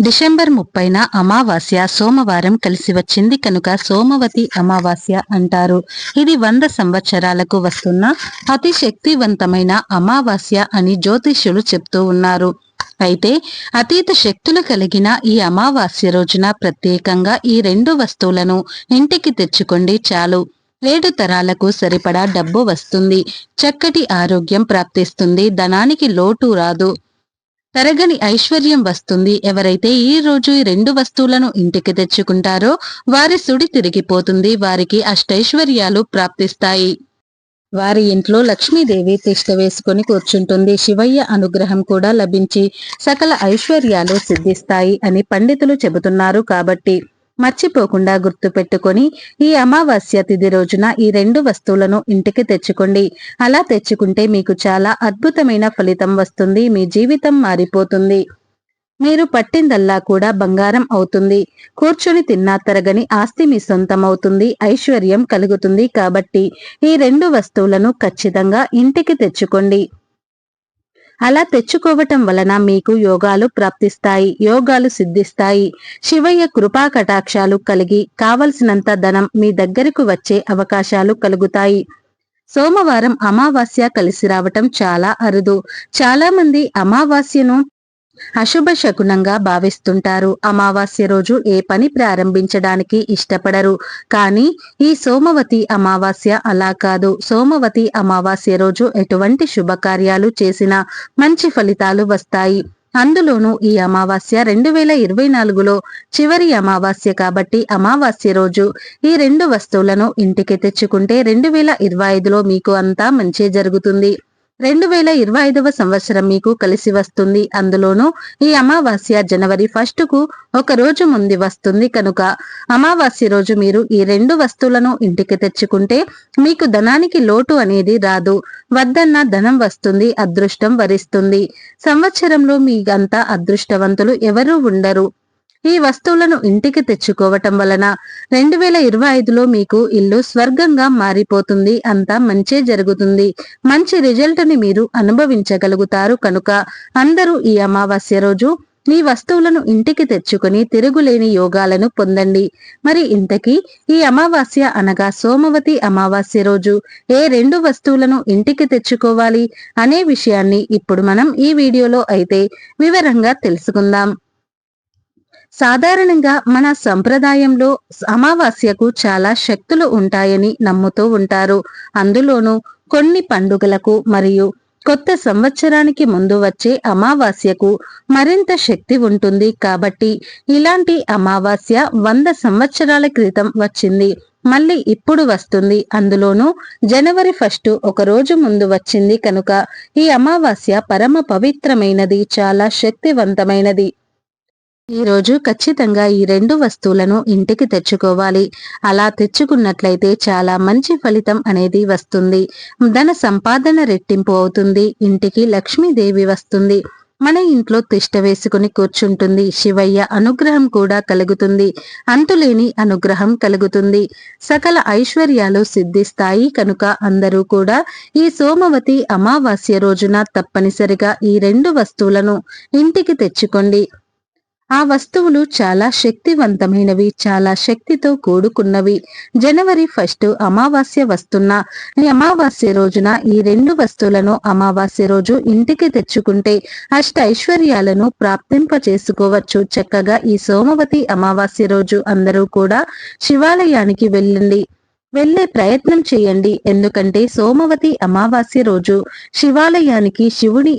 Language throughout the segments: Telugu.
డిసెంబర్ ముప్పైన అమావాస్య సోమవారం కలిసి వచ్చింది కనుక సోమవతి అమావాస్య అంటారు. ఇది వంద సంవత్సరాలకు వస్తున్న అతి శక్తివంతమైన అమావాస్య అని జ్యోతిష్యులు చెప్తూ ఉన్నారు. అయితే అతీత శక్తులు కలిగిన ఈ అమావాస్య రోజున ప్రత్యేకంగా ఈ రెండు వస్తువులను ఇంటికి తెచ్చుకోండి చాలు. ఏడు తరాలకు సరిపడా డబ్బు వస్తుంది. చక్కటి ఆరోగ్యం ప్రాప్తిస్తుంది. ధనానికి లోటు రాదు. తరగని ఐశ్వర్యం వస్తుంది. ఎవరైతే ఈ రోజు ఈ రెండు వస్తువులను ఇంటికి తెచ్చుకుంటారో వారి సుడి తిరిగిపోతుంది. వారికి అష్టైశ్వర్యాలు ప్రాప్తిస్తాయి. వారి ఇంట్లో లక్ష్మీదేవి తిష్ట వేసుకుని కూర్చుంటుంది. శివయ్య అనుగ్రహం కూడా లభించి సకల ఐశ్వర్యాలు సిద్ధిస్తాయి అని పండితులు చెబుతున్నారు కాబట్టి. మర్చిపోకుండా గుర్తుపెట్టుకొని ఈ అమావాస్య తిథి రోజున ఈ రెండు వస్తువులను ఇంటికి తెచ్చుకోండి. అలా తెచ్చుకుంటే మీకు చాలా అద్భుతమైన ఫలితం వస్తుంది. మీ జీవితం మారిపోతుంది. మీరు పట్టిందల్లా కూడా బంగారం అవుతుంది. కూర్చొని తిన్నా తరగని ఆస్తి మీ సొంతం అవుతుంది ఐశ్వర్యం కలుగుతుంది కాబట్టి ఈ రెండు వస్తువులను ఖచ్చితంగా ఇంటికి తెచ్చుకోండి. అలా తెచ్చుకోవటం వలన మీకు యోగాలు ప్రాప్తిస్తాయి యోగాలు సిద్ధిస్తాయి. శివయ్య కృపా కటాక్షాలు కలిగి కావలసినంత ధనం మీ దగ్గరకు వచ్చే అవకాశాలు కలుగుతాయి. సోమవారం అమావాస్య కలిసి రావటం చాలా అరుదు. చాలా మంది అమావాస్యను అశుభ శకునంగా భావిస్తుంటారు. అమావాస్య రోజు ఏ పని ప్రారంభించడానికి ఇష్టపడరు. కానీ ఈ సోమవతి అమావాస్య అలా కాదు. సోమవతి అమావాస్య రోజు ఎటువంటి శుభకార్యాలు చేసినా మంచి ఫలితాలు వస్తాయి. అందులోనూ ఈ అమావాస్య రెండు వేల ఇరవై నాలుగులో చివరి అమావాస్య కాబట్టి అమావాస్య రోజు ఈ రెండు వస్తువులను ఇంటికి తెచ్చుకుంటే రెండు వేల ఇరవై ఐదులో మీకు అంతా మంచి జరుగుతుంది. రెండు వేల ఇరవై ఐదవ సంవత్సరం మీకు కలిసి వస్తుంది. అందులోనూ ఈ అమావాస్య జనవరి ఫస్ట్కు ఒక రోజు ముందు వస్తుంది. కనుక అమావాస్య రోజు మీరు ఈ రెండు వస్తువులను ఇంటికి తెచ్చుకుంటే మీకు ధనానికి లోటు అనేది రాదు. వద్దన్న ధనం వస్తుంది అదృష్టం వరిస్తుంది. సంవత్సరంలో మీకంతా అదృష్టవంతులు ఎవరూ ఉండరు. ఈ వస్తువులను ఇంటికి తెచ్చుకోవటం వలన రెండు వేల ఇరవై ఐదులో మీకు ఇల్లు స్వర్గంగా మారిపోతుంది. అంతా మంచే జరుగుతుంది. మంచి రిజల్ట్ని మీరు అనుభవించగలుగుతారు. కనుక అందరూ ఈ అమావాస్య రోజు ఈ వస్తువులను ఇంటికి తెచ్చుకొని తిరుగులేని యోగాలను పొందండి. మరి ఇంతకీ ఈ అమావాస్య అనగా సోమవతి అమావాస్య రోజు ఏ రెండు వస్తువులను ఇంటికి తెచ్చుకోవాలి అనే విషయాన్ని ఇప్పుడు మనం ఈ వీడియోలో అయితే వివరంగా తెలుసుకుందాం. సాధారణంగా మన సంప్రదాయంలో అమావాస్యకు చాలా శక్తులు ఉంటాయని నమ్ముతూ ఉంటారు. అందులోనూ కొన్ని పండుగలకు మరియు కొత్త సంవత్సరానికి ముందు వచ్చే అమావాస్యకు మరింత శక్తి ఉంటుంది. కాబట్టి ఇలాంటి అమావాస్య వంద సంవత్సరాల క్రితం వచ్చింది. మళ్ళీ ఇప్పుడు వస్తుంది. అందులోనూ జనవరి ఫస్ట్ ఒక రోజు ముందు వచ్చింది కనుక ఈ అమావాస్య పరమ పవిత్రమైనది చాలా శక్తివంతమైనది. ఈ రోజు ఖచ్చితంగా ఈ రెండు వస్తువులను ఇంటికి తెచ్చుకోవాలి. అలా తెచ్చుకున్నట్లయితే చాలా మంచి ఫలితం అనేది వస్తుంది. ధన సంపాదన రెట్టింపు అవుతుంది. ఇంటికి లక్ష్మీదేవి వస్తుంది. మన ఇంట్లో తిష్ట వేసుకుని కూర్చుంటుంది. శివయ్య అనుగ్రహం కూడా కలుగుతుంది. అంతులేని అనుగ్రహం కలుగుతుంది. సకల ఐశ్వర్యాలు సిద్ధిస్తాయి కనుక అందరూ కూడా ఈ సోమవతి అమావాస్య రోజున తప్పనిసరిగా ఈ రెండు వస్తువులను ఇంటికి తెచ్చుకోండి. ఆ వస్తువులు చాలా శక్తివంతమైనవి చాలా శక్తితో కూడుకున్నవి. జనవరి ఫస్ట్ అమావాస్య వస్తున్న ఈ అమావాస్య రోజున ఈ రెండు వస్తువులను అమావాస్య రోజు ఇంటికి తెచ్చుకుంటే అష్ట ఐశ్వర్యాలను ప్రాప్తింప చేసుకోవచ్చు చక్కగా ఈ సోమవతి అమావాస్య రోజు అందరూ కూడా శివాలయానికి వెళ్ళండి. వెళ్ళే ప్రయత్నం చేయండి. ఎందుకంటే సోమవతి అమావాస్య రోజు శివాలయానికి శివుడి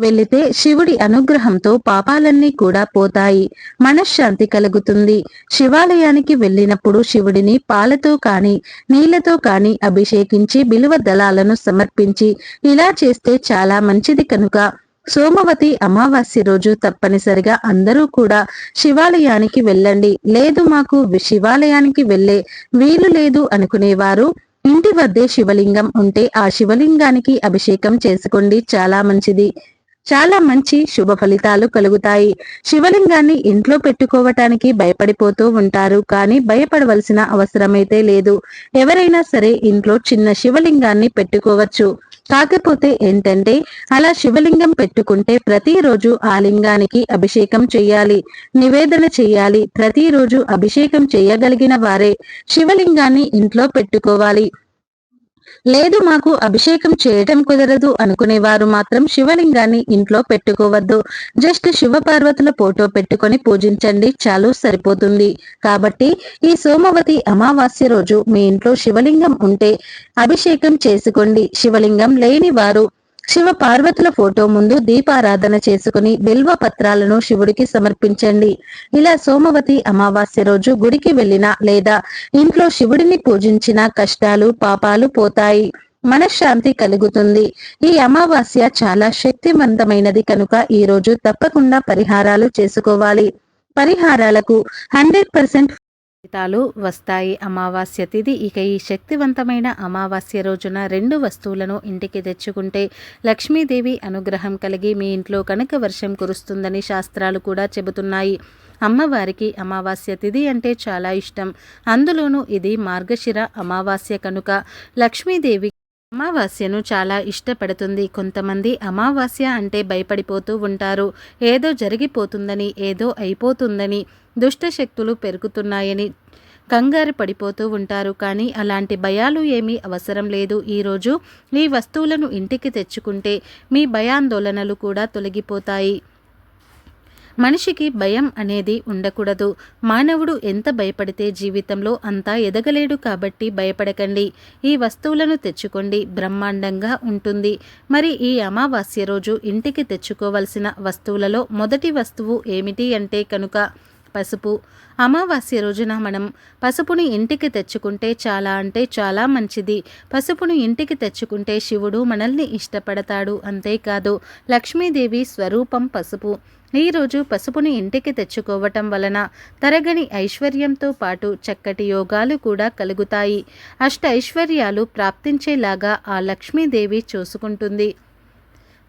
వెళితే శివుడి అనుగ్రహంతో పాపాలన్నీ కూడా పోతాయి. మనశ్శాంతి కలుగుతుంది. శివాలయానికి వెళ్ళినప్పుడు శివుడిని పాలతో కాని నీళ్ళతో కాని అభిషేకించి బిలువ దళాలను సమర్పించి ఇలా చేస్తే చాలా మంచిది కనుక. సోమవతి అమావాస్య రోజు తప్పనిసరిగా అందరూ కూడా శివాలయానికి వెళ్ళండి. లేదు మాకు శివాలయానికి వెళ్ళే వీలు లేదు అనుకునేవారు. ఇంటి వద్దే శివలింగం ఉంటే ఆ శివలింగానికి అభిషేకం చేసుకోండి. చాలా మంచిది. చాలా మంచి శుభ ఫలితాలు కలుగుతాయి. శివలింగాన్ని ఇంట్లో పెట్టుకోవటానికి భయపడిపోతూ ఉంటారు. కానీ భయపడవలసిన అవసరమైతే లేదు. ఎవరైనా సరే ఇంట్లో చిన్న శివలింగాన్ని పెట్టుకోవచ్చు. కాకపోతే ఏంటంటే అలా శివలింగం పెట్టుకుంటే ప్రతిరోజు ఆ లింగానికి అభిషేకం చేయాలి. నివేదన చేయాలి. ప్రతిరోజు అభిషేకం చేయగలిగిన వారే శివలింగాన్ని ఇంట్లో పెట్టుకోవాలి. లేదు మాకు అభిషేకం చేయటం కుదరదు అనుకునేవారు మాత్రం శివలింగాన్ని ఇంట్లో పెట్టుకోవద్దు. జస్ట్ శివ పార్వతుల ఫోటో పెట్టుకొని పూజించండి చాలు సరిపోతుంది. కాబట్టి ఈ సోమవతి అమావాస్య రోజు మీ ఇంట్లో శివలింగం ఉంటే అభిషేకం చేసుకోండి. శివలింగం లేని వారు శివ పార్వతుల ఫోటో ముందు దీపారాధన చేసుకుని బిల్వ పత్రాలను శివుడికి సమర్పించండి. ఇలా సోమవతి అమావాస్య రోజు గుడికి వెళ్ళినా లేదా ఇంట్లో శివుడిని పూజించిన కష్టాలు పాపాలు పోతాయి. మనశ్శాంతి కలుగుతుంది. ఈ అమావాస్య చాలా శక్తివంతమైనది కనుక ఈ రోజు తప్పకుండా పరిహారాలు చేసుకోవాలి. పరిహారాలకు హండ్రెడ్ పర్సెంట్ ఫలితాలు వస్తాయి. అమావాస్య తిథి ఇక ఈ శక్తివంతమైన అమావాస్య రోజున రెండు వస్తువులను ఇంటికి తెచ్చుకుంటే లక్ష్మీదేవి అనుగ్రహం కలిగి మీ ఇంట్లో కనుక వర్షం కురుస్తుందని శాస్త్రాలు కూడా చెబుతున్నాయి. అమ్మవారికి అమావాస్య తిథి అంటే చాలా ఇష్టం. అందులోనూ ఇది మార్గశిర అమావాస్య కనుక లక్ష్మీదేవి అమావాస్యను చాలా ఇష్టపడుతుంది. కొంతమంది అమావాస్య అంటే భయపడిపోతూ ఉంటారు. ఏదో జరిగిపోతుందని ఏదో అయిపోతుందని దుష్టశక్తులు పెరుగుతున్నాయని కంగారు పడిపోతూ ఉంటారు. కానీ అలాంటి భయాలు ఏమీ అవసరం లేదు. ఈరోజు ఈ వస్తువులను ఇంటికి తెచ్చుకుంటే మీ భయాందోళనలు కూడా తొలగిపోతాయి. మనిషికి భయం అనేది ఉండకూడదు. మానవుడు ఎంత భయపడితే జీవితంలో అంతా ఎదగలేడు కాబట్టి భయపడకండి. ఈ వస్తువులను తెచ్చుకోండి. బ్రహ్మాండంగా ఉంటుంది. మరి ఈ అమావాస్య రోజు ఇంటికి తెచ్చుకోవలసిన వస్తువులలో మొదటి వస్తువు ఏమిటి అంటే కనుక పసుపు. అమావాస్య రోజున మనం పసుపుని ఇంటికి తెచ్చుకుంటే చాలా అంటే చాలా మంచిది. పసుపును ఇంటికి తెచ్చుకుంటే శివుడు మనల్ని ఇష్టపడతాడు. అంతేకాదు లక్ష్మీదేవి స్వరూపం పసుపు. ఈరోజు పసుపుని ఇంటికి తెచ్చుకోవటం వలన తరగని ఐశ్వర్యంతో పాటు చక్కటి యోగాలు కూడా కలుగుతాయి. అష్ట ఐశ్వర్యాలు ప్రాప్తించేలాగా ఆ లక్ష్మీదేవి చూసుకుంటుంది.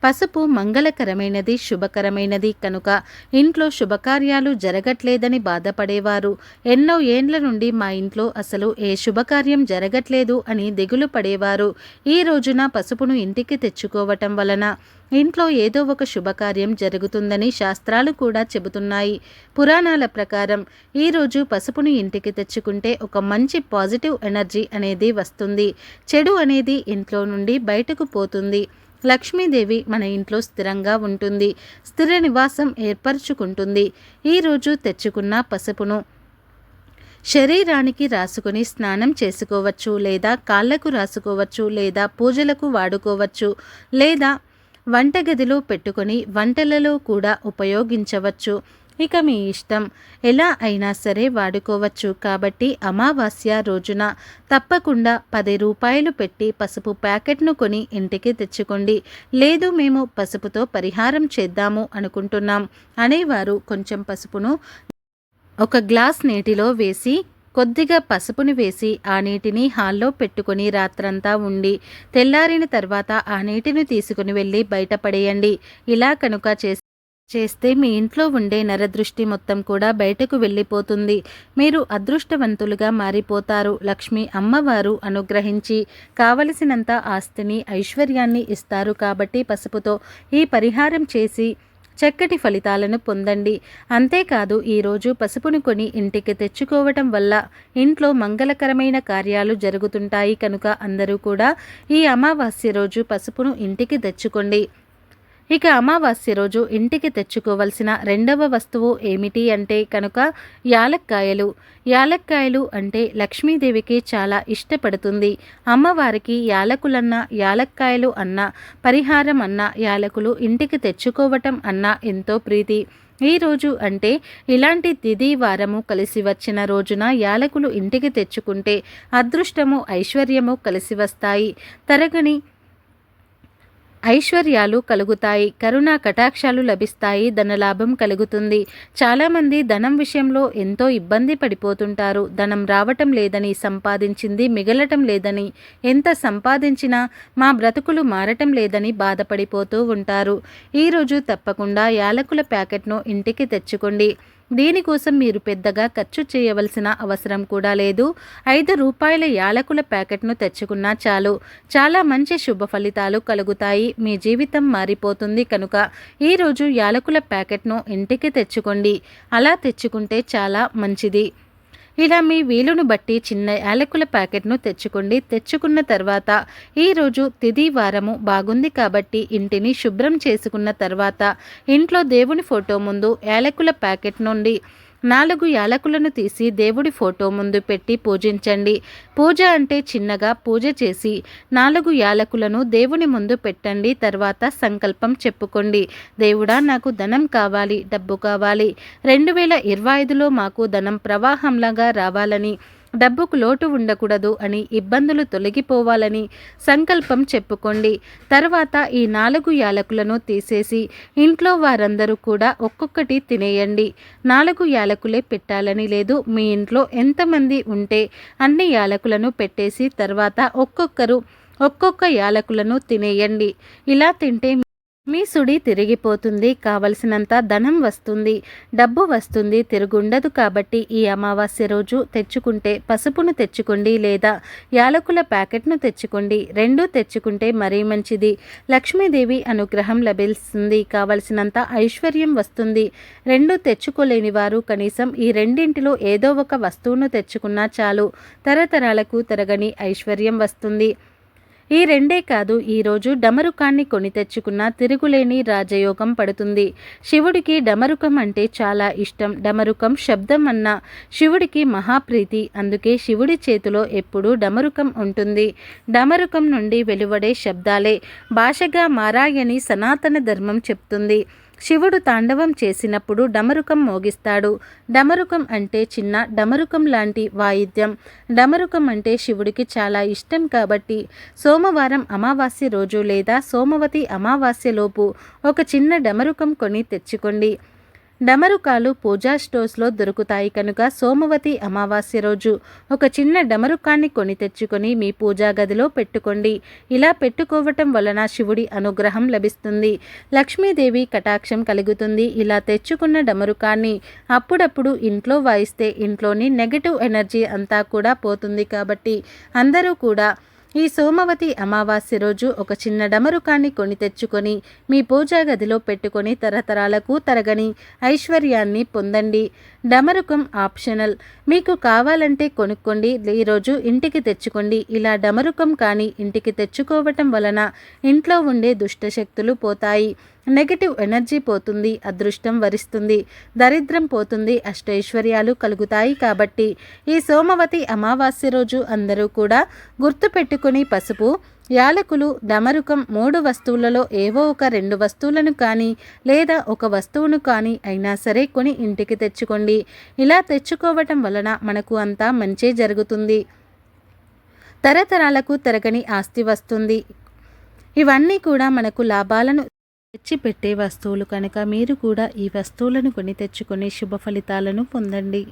పసుపు మంగళకరమైనది శుభకరమైనది. కనుక ఇంట్లో శుభకార్యాలు జరగట్లేదని బాధపడేవారు. ఎన్నో ఏండ్ల నుండి మా ఇంట్లో అసలు ఏ శుభకార్యం జరగట్లేదు అని దిగులు పడేవారు. ఈ రోజున పసుపును ఇంటికి తెచ్చుకోవటం వలన ఇంట్లో ఏదో ఒక శుభకార్యం జరుగుతుందని శాస్త్రాలు కూడా చెబుతున్నాయి. పురాణాల ప్రకారం ఈరోజు పసుపును ఇంటికి తెచ్చుకుంటే ఒక మంచి పాజిటివ్ ఎనర్జీ అనేది వస్తుంది. చెడు అనేది ఇంట్లో నుండి బయటకు పోతుంది. లక్ష్మీదేవి మన ఇంట్లో స్థిరంగా ఉంటుంది స్థిర నివాసం ఏర్పరచుకుంటుంది. ఈరోజు తెచ్చుకున్న పసుపును శరీరానికి రాసుకుని స్నానం చేసుకోవచ్చు లేదా కాళ్ళకు రాసుకోవచ్చు లేదా పూజలకు వాడుకోవచ్చు లేదా వంటగదిలో పెట్టుకొని వంటలలో కూడా ఉపయోగించవచ్చు. ఇక మీ ఇష్టం. ఎలా అయినా సరే వాడుకోవచ్చు. కాబట్టి అమావాస్య రోజున తప్పకుండా పది రూపాయలు పెట్టి పసుపు ప్యాకెట్ను కొని ఇంటికి తెచ్చుకోండి. లేదు మేము పసుపుతో పరిహారం చేద్దాము అనుకుంటున్నాం. అనేవారు కొంచెం పసుపును ఒక గ్లాస్ నీటిలో వేసి కొద్దిగా పసుపుని వేసి ఆ నీటిని హాల్లో పెట్టుకుని రాత్రంతా ఉండి తెల్లారిన తర్వాత ఆ నీటిని తీసుకుని వెళ్ళి బయటపడేయండి ఇలా కనుక చేసి చేస్తే మీ ఇంట్లో ఉండే నరదృష్టి మొత్తం కూడా బయటకు వెళ్ళిపోతుంది. మీరు అదృష్టవంతులుగా మారిపోతారు. లక్ష్మి అమ్మవారు అనుగ్రహించి కావలసినంత ఆస్తిని ఐశ్వర్యాన్ని ఇస్తారు కాబట్టి పసుపుతో ఈ పరిహారం చేసి చక్కటి ఫలితాలను పొందండి. అంతేకాదు ఈరోజు పసుపును కొని ఇంటికి తెచ్చుకోవటం వల్ల ఇంట్లో మంగళకరమైన కార్యాలు జరుగుతుంటాయి కనుక అందరూ కూడా ఈ అమావాస్య రోజు పసుపును ఇంటికి తెచ్చుకోండి. ఇక అమావాస్య రోజు ఇంటికి తెచ్చుకోవలసిన రెండవ వస్తువు ఏమిటి అంటే కనుక యాలక్కాయలు. యాలక్కాయలు అంటే లక్ష్మీదేవికి చాలా ఇష్టపడుతుంది. అమ్మవారికి యాలకులన్న యాలక్కాయలు అన్న పరిహారం అన్న యాలకులు ఇంటికి తెచ్చుకోవటం అన్న ఎంతో ప్రీతి. ఈ రోజు అంటే ఇలాంటి తిది వారము కలిసి వచ్చిన రోజున యాలకులు ఇంటికి తెచ్చుకుంటే అదృష్టము ఐశ్వర్యము కలిసి వస్తాయి. తరగని ఐశ్వర్యాలు కలుగుతాయి కరుణా కటాక్షాలు లభిస్తాయి ధనలాభం కలుగుతుంది. చాలామంది ధనం విషయంలో ఎంతో ఇబ్బంది పడిపోతుంటారు. ధనం రావటం లేదని సంపాదించింది మిగలటం లేదని ఎంత సంపాదించినా మా బ్రతుకులు మారటం లేదని బాధపడిపోతూ ఉంటారు. ఈరోజు తప్పకుండా యాలకుల ప్యాకెట్ను ఇంటికి తెచ్చుకోండి. దీనికోసం మీరు పెద్దగా ఖర్చు చేయవలసిన అవసరం కూడా లేదు. ఐదు రూపాయల యాలకుల ప్యాకెట్ను తెచ్చుకున్నా చాలు. చాలా మంచి శుభ ఫలితాలు కలుగుతాయి. మీ జీవితం మారిపోతుంది కనుక ఈరోజు యాలకుల ప్యాకెట్ను ఇంటికి తెచ్చుకోండి. అలా తెచ్చుకుంటే చాలా మంచిది. ఇలా మీ వీలును బట్టి చిన్న యాలకుల ప్యాకెట్ను తెచ్చుకోండి. తెచ్చుకున్న తర్వాత ఈరోజు తిది వారము బాగుంది కాబట్టి ఇంటిని శుభ్రం చేసుకున్న తర్వాత ఇంట్లో దేవుని ఫోటో ముందు యాలకుల ప్యాకెట్ నుండి నాలుగు యాలకులను తీసి దేవుడి ఫోటో ముందు పెట్టి పూజించండి. పూజ అంటే చిన్నగా పూజ చేసి నాలుగు యాలకులను దేవుని ముందు పెట్టండి. తర్వాత సంకల్పం చెప్పుకోండి. దేవుడా నాకు ధనం కావాలి డబ్బు కావాలి. రెండు వేల ఇరవై ఐదులో మాకు ధనం ప్రవాహంలాగా రావాలని డబ్బుకు లోటు ఉండకూడదు అని ఇబ్బందులు తొలగిపోవాలని సంకల్పం చెప్పుకోండి. తర్వాత ఈ నాలుగు యాలకులను తీసేసి ఇంట్లో వారందరూ కూడా ఒక్కొక్కటి తినేయండి. నాలుగు యాలకులే పెట్టాలని లేదు. మీ ఇంట్లో ఎంతమంది ఉంటే అన్ని యాలకులను పెట్టేసి తర్వాత ఒక్కొక్కరు ఒక్కొక్క యాలకులను తినేయండి. ఇలా తింటే మీ సుడి తిరిగిపోతుంది కావలసినంత ధనం వస్తుంది డబ్బు వస్తుంది తిరుగుండదు కాబట్టి ఈ అమావాస్య రోజు తెచ్చుకుంటే పసుపును తెచ్చుకోండి లేదా యాలకుల ప్యాకెట్ను తెచ్చుకోండి. రెండు తెచ్చుకుంటే మరీ మంచిది. లక్ష్మీదేవి అనుగ్రహం లభిస్తుంది కావలసినంత ఐశ్వర్యం వస్తుంది. రెండు తెచ్చుకోలేని వారు కనీసం ఈ రెండింటిలో ఏదో ఒక వస్తువును తెచ్చుకున్నా చాలు. తరతరాలకు తరగని ఐశ్వర్యం వస్తుంది. ఈ రెండే కాదు ఈరోజు డమరుకాన్ని కొని తెచ్చుకున్న తిరుగులేని రాజయోగం పడుతుంది. శివుడికి డమరుకం అంటే చాలా ఇష్టం. డమరుకం శబ్దం అన్న శివుడికి మహాప్రీతి. అందుకే శివుడి చేతిలో ఎప్పుడూ డమరుకం ఉంటుంది. డమరుకం నుండి వెలువడే శబ్దాలే. భాషగా మారాయని సనాతన ధర్మం చెప్తుంది. శివుడు తాండవం చేసినప్పుడు డమరుకం మోగిస్తాడు. డమరుకం అంటే చిన్న డమరుకం లాంటి వాయిద్యం. డమరుకం అంటే శివుడికి చాలా ఇష్టం కాబట్టి సోమవారం అమావాస్య రోజు లేదా సోమవతి అమావాస్యలోపు ఒక చిన్న డమరుకం కొని తెచ్చుకోండి. డమరుకాలు పూజా స్టోర్స్లో దొరుకుతాయి కనుక సోమవతి అమావాస్య రోజు. ఒక చిన్న డమరుకాన్ని కొని తెచ్చుకొని మీ పూజా గదిలో పెట్టుకోండి. ఇలా పెట్టుకోవటం వలన శివుడి అనుగ్రహం లభిస్తుంది. లక్ష్మీదేవి కటాక్షం కలుగుతుంది. ఇలా తెచ్చుకున్న డమరుకాన్ని అప్పుడప్పుడు ఇంట్లో వాయిస్తే ఇంట్లోని నెగటివ్ ఎనర్జీ అంతా కూడా పోతుంది కాబట్టి అందరూ కూడా ఈ సోమవతి అమావాస్య రోజు ఒక చిన్న డమరుకాన్ని కొని తెచ్చుకొని మీ పూజా గదిలో పెట్టుకొని తరతరాలకు తరగని ఐశ్వర్యాన్ని పొందండి. డమరుకం ఆప్షనల్. మీకు కావాలంటే కొనుక్కోండి ఈరోజు ఇంటికి తెచ్చుకోండి. ఇలా డమరుకం కానీ ఇంటికి తెచ్చుకోవటం వలన ఇంట్లో ఉండే దుష్టశక్తులు పోతాయి. నెగటివ్ ఎనర్జీ పోతుంది అదృష్టం వరిస్తుంది. దరిద్రం పోతుంది అష్టైశ్వర్యాలు కలుగుతాయి కాబట్టి ఈ సోమవతి అమావాస్య రోజు అందరూ కూడా గుర్తుపెట్టుకుని పసుపు యాలకులు డమరుకం మూడు వస్తువులలో ఏవో ఒక రెండు వస్తువులను కానీ లేదా ఒక వస్తువును కానీ అయినా సరే కొని ఇంటికి తెచ్చుకోండి. ఇలా తెచ్చుకోవటం వలన మనకు అంతా మంచే జరుగుతుంది. తరతరాలకు తరగని ఆస్తి వస్తుంది. ఇవన్నీ కూడా మనకు లాభాలను తెచ్చిపెట్టే వస్తువులు కనుక మీరు కూడా ఈ వస్తువులను కొని తెచ్చుకొని శుభ ఫలితాలను పొందండి.